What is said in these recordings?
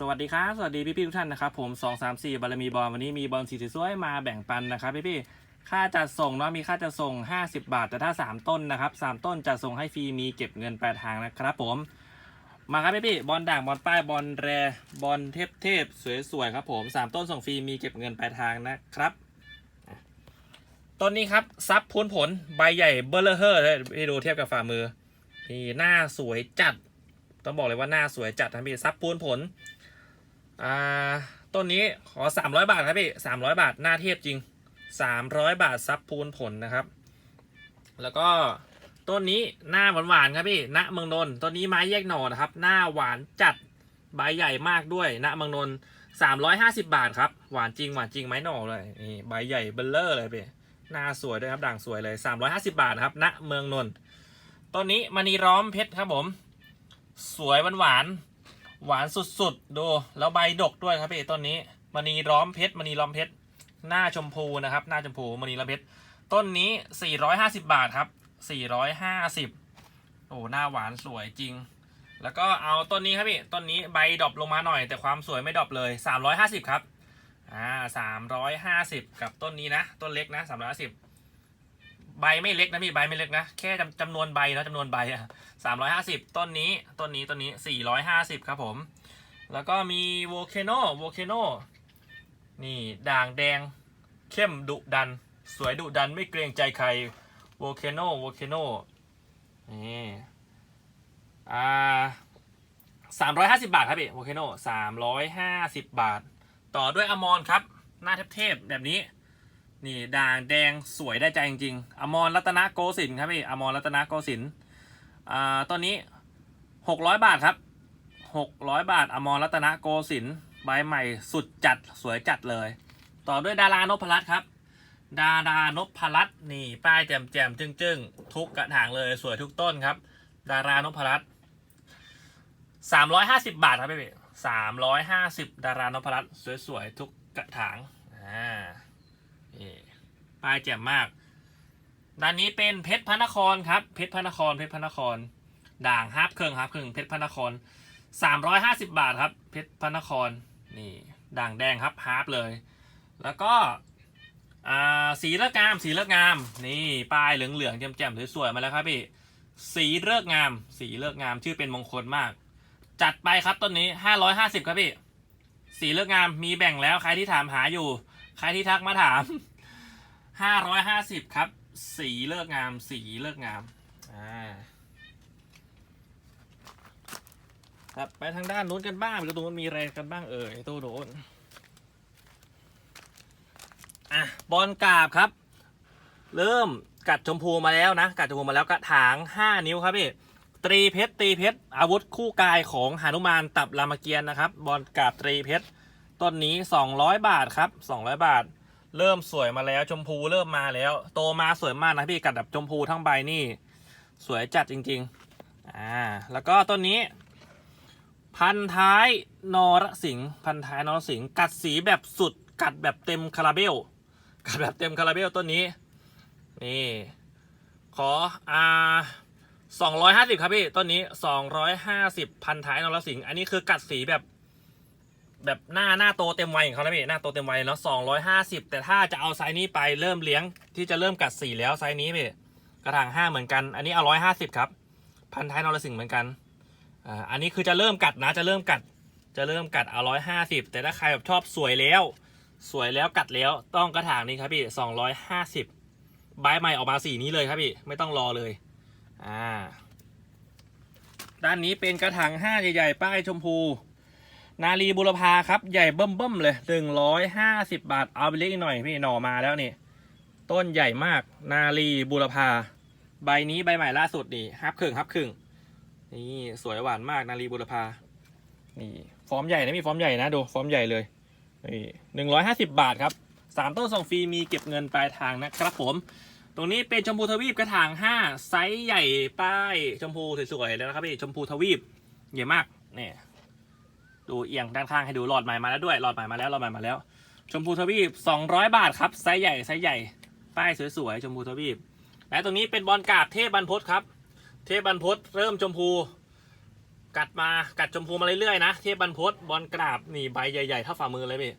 สวัสดีครับ สวัสดีพี่พี่ทุกท่านนะครับผม2 3 4บารมีบอลวันนี้มีบอลสีสวยมาแบ่งปันนะครับพี่พี่ค่าจัดส่งเนาะมีค่าจัดส่ง 50 บาท แต่ถ้า 3 ต้นนะครับ 3 ต้นจะส่งให้ฟรีมีเก็บเงินปลายทางนะครับผม มาครับพี่พี่บอลด่างบอลป้ายบอลแรบอลเทพเทพสวยๆครับผม3ต้นส่งฟรีมีเก็บเงินปลายทางนะครับต้นนี้ครับซับพูนผลใบใหญ่เบลเลอร์เฮอร์เลยพี่ดูเทียบกับฝ่ามือนี่หน้าสวยจัด ต้องบอกเลยว่าหน้าสวยจัดนะพี่ซับพูนผล อ่าต้นนี้ขอ 300 บาทครับพี่300 บาทหน้าเทียบจริง 300 บาทซับพูนผลนะครับ แล้วก็ต้นนี้หน้าหวานๆครับพี่ณเมืองนนท์ต้นนี้ไม้แยกหน่อนะครับ หน้าหวานจัดใบใหญ่มากด้วยณเมืองนนท์350 บาทครับหวานจริงหวานจริงไม้หน่อเลยนี่ใบใหญ่เบลเลอร์เลยพี่หน้าสวยด้วยครับด่างสวยเลย 350 บาทครับณเมืองนนท์ต้นนี้มณีร้อมเพชรครับผม สวยหวานๆ หวานสุดๆ ดู แล้วใบดกด้วยครับพี่ต้นนี้มณีล้อมเพชรมณีล้อมเพชรหน้าชมพูนะครับ หน้าชมพูมณีล้อมเพชรต้นนี้ 450 บาทครับ 450 โอ้หน้าหวานสวยจริง แล้วก็เอาต้นนี้ครับพี่ต้นนี้ใบดรอปลงมาหน่อย แต่ความสวยไม่ดรอปเลย 350 ครับอ่า350 กับต้นนี้นะ ต้นเล็กนะ350 ใบไม่เล็กนะพี่ใบไม่เล็กนะ แค่จำจำนวนใบแล้วจำนวนใบอะสามร้อยห้าสิบต้นนี้ต้นนี้ต้นนี้สี่ร้อยห้าสิบครับผม แล้วก็มีโวเคโนโวเคโนนี่ด่างแดงเข้มดุดัน สวยดุดันไม่เกรงใจใครโวเคโนโวเคโนนี่อ่าสามร้อยห้าสิบาทครับพี่โวเคโนสามร้อยห้าสิบบาท ต่อด้วยอมรครับ หน้าเทพๆแบบนี้ นี่ด่างแดงสวยได้ใจจริงๆอมรรัตนโกสินครับพี่อมรรัตนโกสินทร์อ่าตอนนี้หกร้อยบาทครับหกร้อยบาทอมรรัตนโกสิล์ใบใหม่สุดจัดสวยจัดเลย ต่อด้วยดารานพรัตน์ครับ ดารานพรัตน์นี่ป้ายแจ่มแจมจึ้งจึ้งทุกกระถางเลยสวยทุกต้นครับ ดารานพรัตน์สามร้อยห้าสิบบาทครับพี่สามร้อยห้าสิบดารานพรัตน์สวยๆทุกกระถางอ่า ป้ายแจ่มมาก ด้านนี้เป็นเพชรพระนครครับ เพชรพระนคร เพชรพระนคร ด่างฮาร์ปเครื่องฮาร์ปเครื่องเพชรพระนครสามร้อยห้าสิบบาทครับ เพชรพระนคร นี่ ด่างแดงครับฮาร์ปเลย แล้วก็สีเลือกงาม สีเลือกงาม นี่ป้ายเหลืองๆแจ่มๆสวยๆมาแล้วครับพี่ สีเลือกงาม สีเลือกงามชื่อเป็นมงคลมาก จัดไปครับต้นนี้ห้าร้อยห้าสิบครับพี่ สีเลือกงามมีแบ่งแล้วใครที่ถามหาอยู่ ใครที่ทักมาถาม ห้าร้อยห้าสิบครับ สีเลิกงาม สีเลิกงาม อ่าครับไปทางด้านนู้นกันบ้างไปดูตรงนู้นมีอะไรกันบ้างเอ่ยตู้โน้นอะบอลกาบครับ เริ่มกัดชมพูมาแล้วนะ กัดชมพูมาแล้วกระถางห้านิ้วครับพี่ตรีเพชรตรีเพชรอาวุธคู่กายของหานุมานตับรามเกียรตินะครับ บอลกาบตรีเพชรต้นนี้สองร้อยบาทครับสองร้อยบาท เริ่มสวยมาแล้วชมพูเริ่มมาแล้ว โตมาสวยมากนะพี่กัดแบบชมพูทั้งใบนี่ สวยจัดจริง ๆ อ่า แล้วก็ต้นนี้ พันท้ายนรสิงพันท้ายนรสิงกัดสีแบบสุด กัดแบบเต็มคาราเบล กัดแบบเต็มคาราเบลต้นนี้ นี่ ขออ่าสองร้อยห้าสิบครับพี่ต้นนี้สองร้อยห้าสิบพันท้ายนรสิงอันนี้คือกัดสีแบบ แบบหน้าหน้าโตเต็มวัยของเขานะพี่หน้าโตเต็มวัยเนาะสองร้อยห้าสิบแต่ถ้าจะเอาไซส์นี้ไปเริ่มเลี้ยงที่จะเริ่มกัดสีแล้วไซส์นี้พี่กระถางห้าเหมือนกัน อันนี้เอาร้อยห้าสิบครับพันท้ายนรสิงห์เหมือนกันอ่าอันนี้คือจะเริ่มกัดนะจะเริ่มกัด จะเริ่มกัดเอาร้อยห้าสิบแต่ถ้าใครแบบชอบสวยแล้ว สวยแล้วกัดแล้วต้องกระถางนี้ครับพี่สองร้อยห้าสิบใบใหม่ออกมาสีนี้เลยครับพี่ไม่ต้องรอเลยอ่าด้านนี้เป็นกระถางห้าใหญ่ๆป้ายชมพู นาลีบุรพาครับใหญ่เบิ่มๆเลยหนึ่งร้อยห้าสิบบาทเอาไปเล็กหน่อยพี่หน่อมาแล้วนี่ ต้นใหญ่มาก นาลีบุรพา ใบนี้ใบใหม่ล่าสุดนี่ฮับครึ่งฮับครึ่งนี่สวยหวานมากนาลีบุรพา นี่ ฟอร์มใหญ่นะมีฟอร์มใหญ่นะดูฟอร์มใหญ่เลยนี่หนึ่งร้อยห้าสิบบาทครับสามต้นส่งฟรีมีเก็บเงินปลายทางนะครับผม ตรงนี้เป็นชมพูทวีปกระถางห้าไซส์ใหญ่ป้ายชมพูสวยๆแล้วนะครับพี่ชมพูทวีปใหญ่มากเนี่ย ดูเอียงด้านข้างให้ดูหลอดใหม่มาแล้วด้วยหลอดใหม่มาแล้วหลอดใหม่มาแล้ว ชมพูทวีป200 บาทครับไซส์ใหญ่ไซส์ใหญ่ป้ายสวยๆชมพูทวีปและตรงนี้เป็นบอลกาบเทพบรรพตครับ เทพบรรพตเริ่มชมพู กัดมากัดชมพูมาเรื่อยๆนะเทพบรรพตบอลกราบนี่ใบใหญ่ๆเท่าฝ่ามือเลยพี่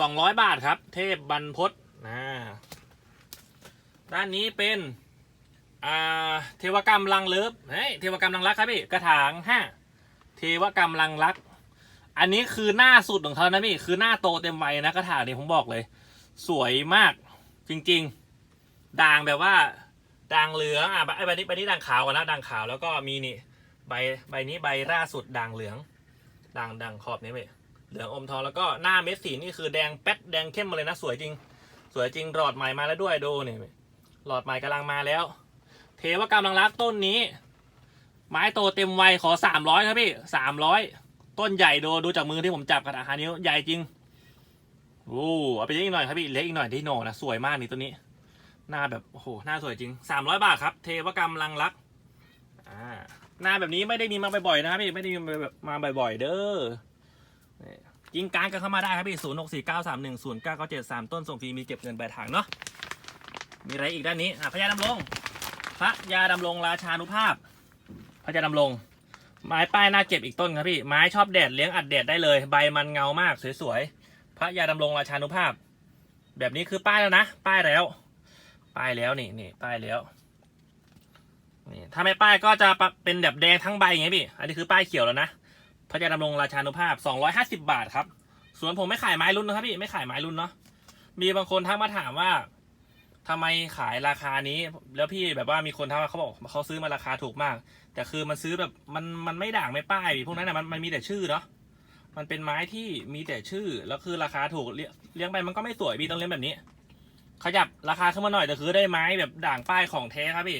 สองร้อยบาทครับ เทพบรรพตนะด้านนี้เป็นอ่าเทวกรรมลังเลิฟเฮ้ยเทวกรรมลังรักครับพี่กระถางห้าเทวกรรมลังรัก อันนี้คือหน้าสุดของเขานะพี่ คือหน้าโตเต็มวัยนะกระถางนี่ผมบอกเลย สวยมากจริงๆ ด่างแบบว่า ด่างเหลืองอะใบใบนี้ใบนี้ด่างขาวก่อนนะด่างขาวแล้วก็มีนี่ใบใบนี้ใบล่าสุดด่างเหลือง ด่างด่างขอบนี้เว้ยเหลืองอมทองแล้วก็หน้าเม็ดสีนี่คือแดงแป๊ดแดงเข้มมาเลยนะสวยจริง สวยจริงหลอดใหม่มาแล้วด้วยดูนี่หลอดใหม่กำลังมาแล้ว เทวกรรมลังรักต้นนี้ ไม้โตเต็มวัยขอสามร้อยครับพี่สามร้อย ต้นใหญ่ดูดูจากมือที่ผมจับกระถางนิ้วใหญ่จริงโอ้เอาไปเลี้ยงอีกหน่อยครับพี่เล็กอีกหน่อยที่โหนนะสวยมากนี่ตัวนี้ หน้าแบบโอ้โหหน้าสวยจริงสามร้อยบาทครับ เทวกรรมลังรักอ่าหน้าแบบนี้ไม่ได้มีมาบ่อยๆนะครับพี่ไม่ได้มีมาบ่อยๆเด้อยิงการกันเข้ามาได้ครับพี่ศูนย์หกสี่เก้าสามหนึ่งศูนย์เก้าเก้าเจ็ดสามต้นส่งฟรีมีเก็บเงินปลายทางเนาะมีอะไรอีกด้านนี้อะพญาดำรงพระยาดำรงราชานุภาพ พระยาดำรง ไม้ป้ายหน้าเก็บอีกต้นครับพี่ ไม้ชอบแดดเลี้ยงอัดแดดได้เลย ใบมันเงามากสวยๆ พระยาดำรงราชานุภาพ แบบนี้คือป้ายแล้วนะ ป้ายแล้ว ป้ายแล้วนี่นี่ป้ายแล้ว นี่ถ้าไม่ป้ายก็จะเป็นแบบแดงทั้งใบไงพี่ อันนี้คือป้ายเขียวแล้วนะ พระยาดำรงราชานุภาพ 250 บาทครับส่วนผมไม่ขายไม้รุ่นนะครับพี่ ไม่ขายไม้รุ่นเนาะ มีบางคนทักมาถามว่า ทำไมขายราคานี้ แล้วพี่แบบว่ามีคนทักมาเขาบอกเขาซื้อมาราคาถูกมาก แต่คือมันซื้อแบบมันมันไม่ด่างไม่ป้ายพวกนั้นนะมันมันมีแต่ชื่อเนาะมันเป็นไม้ที่มีแต่ชื่อแล้วคือราคาถูกเลี้ยเลี้ยงไปมันก็ไม่สวยพี่ต้องเลี้ยงแบบนี้ ขยับราคาขึ้นมาหน่อยแต่คือได้ไม้แบบด่างป้ายของแท้ครับพี่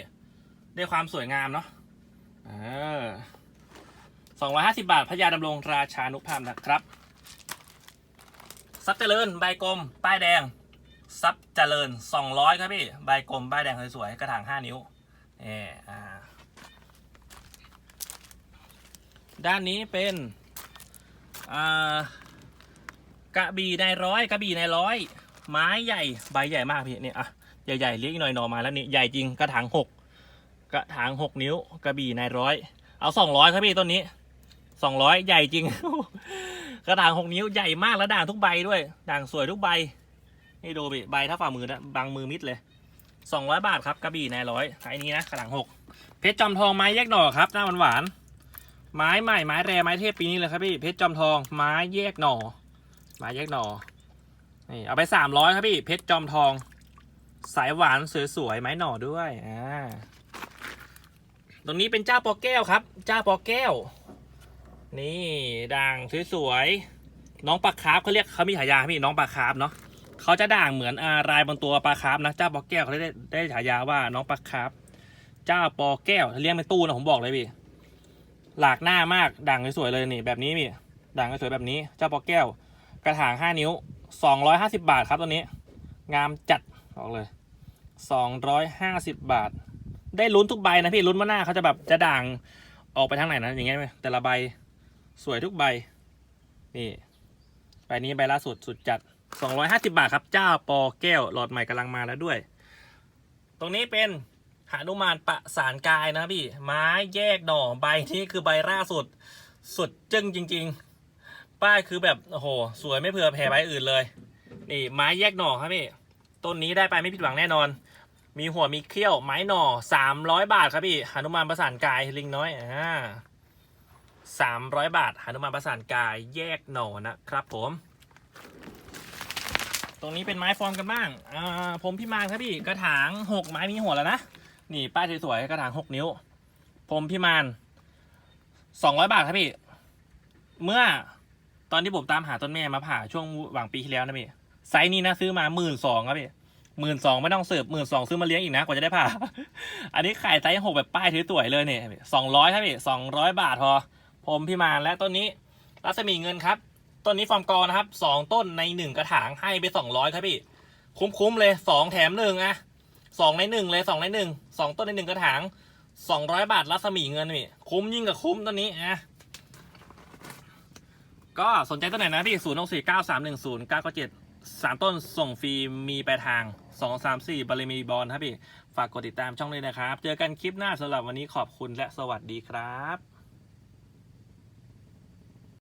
ได้ความสวยงามเนาะสองร้อยห้าสิบาทพญาดำรงราชานุภาพนะครับ ซับเจริญใบกลมป้ายแดง ซับเจริญสองร้อยครับพี่ ใบกลมป้ายแดงสวยๆ กระถางห้านิ้วเอออ่าด้านนี้เป็นอ่ากระบี่ในร้อยกระบี่ในร้อย ไม้ใหญ่ใบใหญ่มากพี่เนี่ยอะใหญ่ๆเลี้ยงอีกหน่อยหนอมาแล้วนี่ใหญ่จริงกระถางหกกระถางหกนิ้ว กระบี่นร้อย เอาสองร้อยครับพี่ต้นนี้สองร้อยใหญ่จริง กระถางหกนิ้วใหญ่มากแล้วด่างทุกใบด้วย ด่างสวยทุกใบ นี่ดูพี่ใบถ้าฝ่ามือนะบางมือมิดเลยสองร้อยบาทครับกระบี่นายร้อยไอ้นี้นะกระถางหกเพชรจอมทองไม้แยกหน่อครับหน้าหวานๆไม้ใหม่ไม้แรไม้เทพปีนี้เลยครับพี่เพชรจอมทองไม้แยกหน่อไม้แยกหน่อนี่เอาไปสามร้อยครับพี่เพชรจอมทอง สายหวานสวยๆไม้หน่อด้วยอ่าตรงนี้เป็นเจ้าปอแก้วครับ เจ้าปอแก้ว นี่ด่างสวยๆน้องปลาคาร์ฟเขาเรียกเขามีฉายาพี่น้องปลาคาร์ฟเนาะ เขาจะด่างเหมือนอารายบนตัวปลาคาร์ฟนะเจ้าปอแก้วเขาได้ได้ฉายาว่าน้องปลาคาร์ฟเจ้าปอแก้วเลี้ยงเป็นตู้นะผมบอกเลยพี่หลากหน้ามากด่างสวยๆเลยนี่แบบนี้พี่ด่างสวยแบบนี้ เจ้าปอแก้ว กระถางห้านิ้วสองร้อยห้าสิบาทครับตัวนี้ งามจัดบอกเลยสองร้อยห้าสิบบาท ได้ลุ้นทุกใบนะพี่ลุ้นว่าหน้าเขาจะแบบจะด่างออกไปทางไหนนะอย่างเงี้ยไหมแต่ละใบสวยทุกใบนี่ใบนี้ใบล่าสุดสุดจัด 250 บาทครับ เจ้าปอแก้วหลอดใหม่กำลังมาแล้วด้วย ตรงนี้เป็นหานุมานประสานกายนะพี่ ไม้แยกหน่อใบนี้คือใบล่าสุด สุดจึ้งจริง ๆ ป้ายคือแบบ โอ้โห สวยไม่เผื่อแผ่ใบอื่นเลย นี่ไม้แยกหน่อครับพี่ ต้นนี้ได้ไปไม่ผิดหวังแน่นอน มีหัวมีเขี้ยว ไม้หน่อสามร้อยบาทครับพี่หานุมานประสานกายลิงน้อยอ่าสามร้อยบาทหานุมานประสานกายแยกหน่อนะครับผม รงนี้เป็นไม้ฟอร์มกันบ้างอ่าผมพี่มานครับพี่กระถางหกไม้มีหัวแล้วนะนี่ป้ายสวยๆกระถางหกนิ้ว ผมพี่มานสองร้อยบาทครับพี่ เมื่อตอนที่ผมตามหาต้นแม่มาผ่าช่วงหวังปีที่แล้วนะพี่ไซส์นี้นะซื้อมาหมื่นสองครับพี่หมื่นสองไม่ต้องเสิร์ฟหมื่นสองซื้อมาเลี้ยงอีกนะกว่าจะได้ผ่า อันนี้ขายไซส์หกแบบป้ายถือสวยเลยเนี่ยสองร้อยครับพี่สองร้อยบาทพอผมพี่มานและต้นนี้รัศมีเงินครับ ต้นนี้ฟอร์มกอนะครับสองต้นในหนึ่งกระถางให้ไปสองร้อยครับพี่คุ้มๆเลยสองแถมหนึ่งอะสองในหนึ่งเลยสองในหนึ่งสองต้นในหนึ่งกระถางสองร้อยบาทรัศมีเงินพี่คุ้มยิ่งกับคุ้มต้นนี้อะก็สนใจต้นไหนนะพี่ศูนย์หกสี่เก้าสามหนึ่งศูนย์เก้าเจ็ดสามต้นส่งฟรีมีไปลายทางสองสามสี่บาริมีบอลครับพี่ ฝากกดติดตามช่องเลยนะครับ เจอกันคลิปหน้าสำหรับวันนี้ขอบคุณและสวัสดีครับ